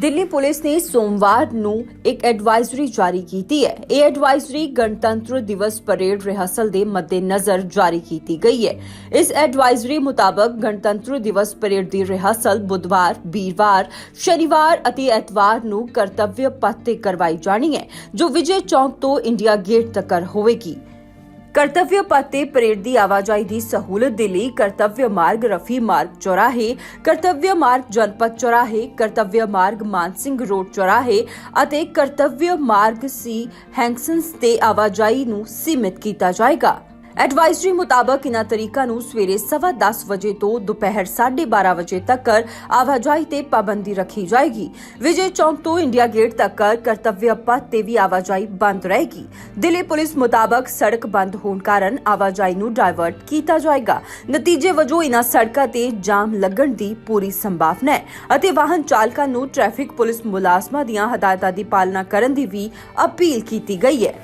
Delhi police ਨੇ ਸੋਮਵਾਰ ਨੂੰ ਇੱਕ ਐਡਵਾਈਜ਼ਰੀ ਜਾਰੀ ਕੀਤੀ ਹੈ। ਇਹ ਐਡਵਾਈਜ਼ਰੀ ਗਣਤੰਤਰ ਦਿਵਸ ਪਰੇਡ ਰਿਹਰਸਲ ਦੇ ਮੱਦੇਨਜ਼ਰ ਜਾਰੀ ਕੀਤੀ ਗਈ ਹੈ। ਇਸ ਐਡਵਾਈਜ਼ਰੀ ਮੁਤਾਬਕ ਗਣਤੰਤਰ ਦਿਵਸ ਪਰੇਡ ਦੀ ਰਿਹਰਸਲ ਬੁੱਧਵਾਰ, ਵੀਰਵਾਰ, ਸ਼ਨੀਵਾਰ ਅਤੇ ਐਤਵਾਰ ਨੂੰ ਕਰਤੱਵਯ ਪੱਥ ਤੇ ਕਰਵਾਈ ਜਾਣੀ ਹੈ, ਜੋ ਵਿਜੇ ਚੌਕ ਤੋਂ ਇੰਡੀਆ ਗੇਟ ਤੱਕ ਹੋਵੇਗੀ। ਕਰਤੱਵਯ ਪਥ ਤੇ ਪਰੇਡ ਦੀ ਆਵਾਜਾਈ ਦੀ ਸਹੂਲਤ ਦੇ ਲਈ ਕਰਤੱਵਯ ਮਾਰਗ ਰਫੀ ਮਾਰਗ ਚੌਰਾਹੇ, ਕਰਤੱਵਯ ਮਾਰਗ ਜਨਪਤ ਚੌਰਾਹੇ, ਕਰਤੱਵਯ ਮਾਰਗ ਮਾਨ ਸਿੰਘ ਰੋਡ ਚੌਰਾਹੇ ਅਤੇ ਕਰਤੱਵਯ ਮਾਰਗ ਸੀ ਹੈਂਗਸਨਸ ਤੇ ਆਵਾਜਾਈ ਨੂੰ ਸੀਮਿਤ ਕੀਤਾ ਜਾਏਗਾ। ਐਡਵਾਈਜ਼ਰੀ ਮੁਤਾਬਕ ਇਨ੍ਹਾਂ ਤਰੀਕਾਂ ਨੂੰ ਸਵੇਰੇ 10:30 ਵਜੇ ਤੋਂ ਦੁਪਹਿਰ 12:30 ਵਜੇ ਤੱਕ ਆਵਾਜਾਈ ਤੇ ਪਾਬੰਦੀ ਰੱਖੀ ਜਾਏਗੀ। ਵਿਜੇ ਚੌਂਕ ਤੋਂ ਇੰਡੀਆ ਗੇਟ ਤੱਕ ਕਰਤੱਵਯ ਪਥ ਤੇ ਵੀ ਆਵਾਜਾਈ ਬੰਦ ਰਹੇਗੀ। ਦਿੱਲੀ ਪੁਲਿਸ ਮੁਤਾਬਕ ਸੜਕ ਬੰਦ ਹੋਣ ਕਾਰਨ ਆਵਾਜਾਈ ਨੂੰ ਡਾਇਵਰਟ ਕੀਤਾ ਜਾਏਗਾ। ਨਤੀਜੇ ਵਜੋਂ ਇਨ੍ਹਾਂ ਸੜਕਾਂ ਤੇ ਜਾਮ ਲੱਗਣ ਦੀ ਪੂਰੀ ਸੰਭਾਵਨਾ ਹੈ ਅਤੇ ਵਾਹਨ ਚਾਲਕਾਂ ਨੂੰ ਟ੍ਰੈਫਿਕ ਪੁਲਿਸ ਮੁਲਾਜ਼ਮਾਂ ਦੀਆਂ ਹਦਾਇਤਾਂ ਦੀ ਪਾਲਣਾ ਕਰਨ ਦੀ ਵੀ ਅਪੀਲ ਕੀਤੀ ਗਈ ਹੈ।